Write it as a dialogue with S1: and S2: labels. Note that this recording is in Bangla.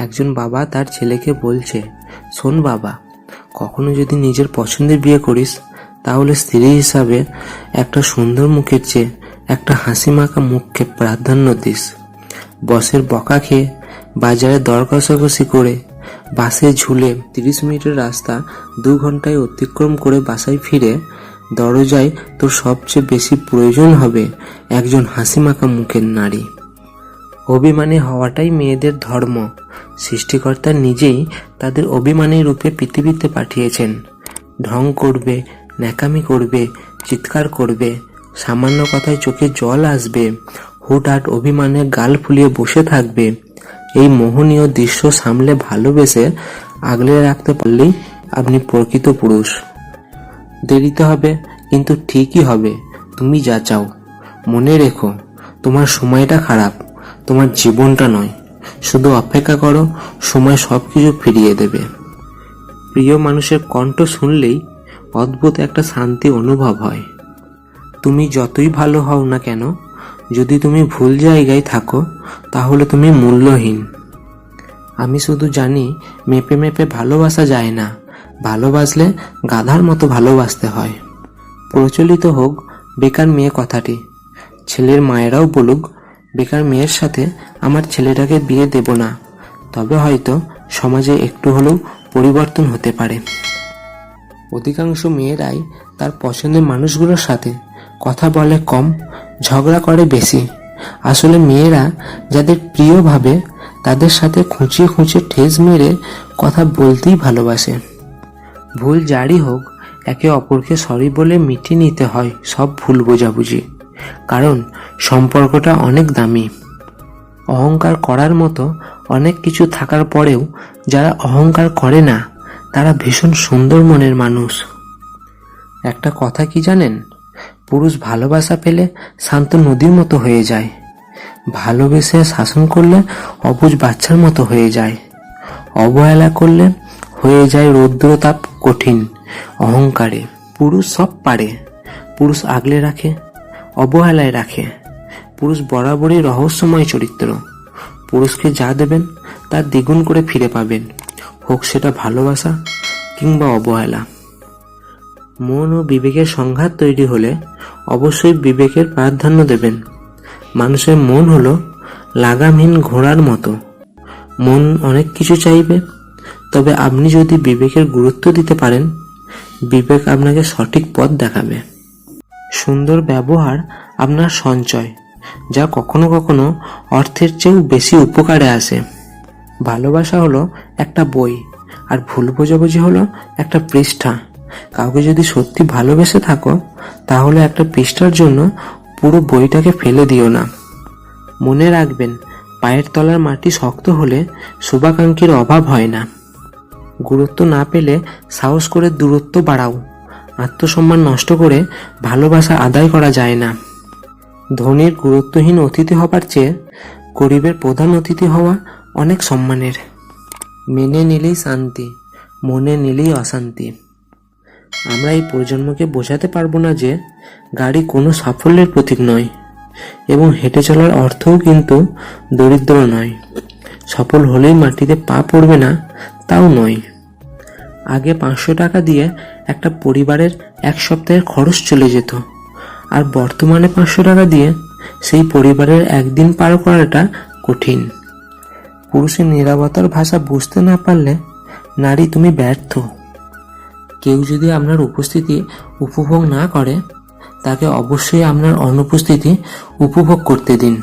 S1: একজন বাবা তার ছেলেকে বলছে, শোন বাবা, কখনো যদি নিজের পছন্দের বিয়ে করিস, তাহলে স্ত্রী হিসাবে একটা সুন্দর মুখের চেয়ে একটা হাসি মাখা মুখকে প্রাধান্য দিস। বসের বকা খেয়ে বাজারে দর কষাকষি করে বাসে ঝুলে তিরিশ মিনিটের রাস্তা দু ঘন্টায় অতিক্রম করে বাসায় ফিরে দরজায় তোর সবচেয়ে বেশি প্রয়োজন হবে একজন হাসি মাখা মুখের নারী। অভিমানী হওয়াটাই মেয়েদের ধর্ম। সৃষ্টিকর্তা নিজেই তাদের অভিমানী রূপে পৃথিবীতে পাঠিয়েছেন। ঢং করবে, ন্যাকামি করবে, চিৎকার করবে, সামান্য কথায় চোখে জল আসবে, হুটহাট অভিমানে গাল ফুলিয়ে বসে থাকবে। এই মোহনীয় দৃশ্য সামলে ভালোবেসে আগলে রাখতে পারলেই আপনি প্রকৃত পুরুষ। দেরিতে হবে, কিন্তু ঠিকই হবে। তুমি যা চাও। মনে রেখো, তোমার সময়টা খারাপ। তোমার জীবনটা নয়। শুধু অপেক্ষা করো, সময় সব কিছু ফিরিয়ে দেবে। প্রিয় মানুষের কণ্ঠ শুনলেই অদ্ভুত একটা শান্তি অনুভব হয়। তুমি যতই ভালো হও না কেন, যদি তুমি ভুল জায়গায় থাকো, তাহলে তুমি মূল্যহীন। আমি শুধু জানি, মেপে মেপে ভালোবাসা যায় না। ভালোবাসলে গাধার মতো ভালোবাসতে হয়। প্রচলিত হোক, বেকার মেয়ে কথাটি। ছেলের মায়েরাও বলুক বেকার মেয়ের সাথে আমার ছেলেটাকে বিয়ে দেব না। তবে হয়তো সমাজে একটু হলেও পরিবর্তন হতে পারে। অধিকাংশ মেয়েরাই তার পছন্দের মানুষগুলোর সাথে কথা বলে কম, ঝগড়া করে বেশি। আসলে মেয়েরা যাদের প্রিয় ভাবে, তাদের সাথে খুঁচিয়ে খুঁচিয়ে ঠেস মেরে কথা বলতেই ভালোবাসে। ভুল যারই হোক, একে অপরকে সরি বলে মিটিয়ে নিতে হয় সব ভুল বোঝাবুঝি। কারণ সম্পর্কটা অনেক দামি। অহংকার করার মতো অনেক কিছু থাকার পরেও যারা অহংকার করে না, তারা ভীষণ সুন্দর মনের মানুষ। একটা কথা কি জানেন? পুরুষ ভালোবাসা পেলে শান্ত নদীর মতো হয়ে যায়। ভালোবেসে শাসন করলে অবুজ বাচ্চার মতো হয়ে যায়। অবহেলা করলে হয়ে যায় রৌদ্রতাপ কঠিন। অহংকারে পুরুষ সব পারে। পুরুষ আগলে রাখে অবহেলায় রাখে। পুরুষ বরাবরই রহস্যময় চরিত্র। পুরুষকে যা দেবেন, তা দ্বিগুণ করে ফিরে পাবেন। হোক সেটা ভালোবাসা কিংবা অবহেলা। মন ও বিবেকের সংঘাত তৈরি হলে অবশ্যই বিবেকের প্রাধান্য দেবেন। মানুষের মন হলো লাগামহীন ঘোড়ার মতো। মন অনেক কিছু চাইবে, তবে আপনি যদি বিবেকের গুরুত্ব দিতে পারেন, বিবেক আপনাকে সঠিক পথ দেখাবে। সুন্দর ব্যবহার আপনার সঞ্চয়, যা কখনো কখনো অর্থের চেয়েও বেশি উপকারে আসে। ভালোবাসা হলো একটা বই, আর ভুল বোঝাবুঝি হলো একটা পৃষ্ঠা। কাউকে যদি সত্যি ভালোবেসে থাকো, তাহলে একটা পৃষ্ঠার জন্য পুরো বইটাকে ফেলে দিও না। মনে রাখবেন, পায়ের তলার মাটি শক্ত হলে শুভাকাঙ্ক্ষীর অভাব হয় না। গুরুত্ব না পেলে সাহস করে দূরত্ব বাড়াও। আত্মসম্মান নষ্ট করে ভালোবাসা আদায় করা যায় না। ধনীর গুরুত্বহীন অতিথি হবার চেয়ে গরিবের প্রধান অতিথি হওয়া অনেক সম্মানের। মেনে নিলেই শান্তি, মনে নিলেই অশান্তি। আমরা এই প্রজন্মকে বোঝাতে পারব না যে গাড়ি কোনো সাফল্যের প্রতীক নয় এবং হেঁটে চলার অর্থও কিন্তু দরিদ্র নয়। সফল হলেই মাটিতে পা পড়বে না, তাও নয়। আগে পাঁচশো টাকা দিয়ে একটা পরিবারের এক সপ্তাহের খরচ চলে যেত। আর বর্তমানে পাঁচশো টাকা দিয়ে সেই পরিবারের একদিন পার করাটা কঠিন। পুরুষের নিরাপত্তার ভাষা বুঝতে না পারলে নারী তুমি ব্যর্থ। কেউ যদি আপনার উপস্থিতি উপভোগ না করে, তাকে অবশ্যই আপনার অনুপস্থিতি উপভোগ করতে দিন।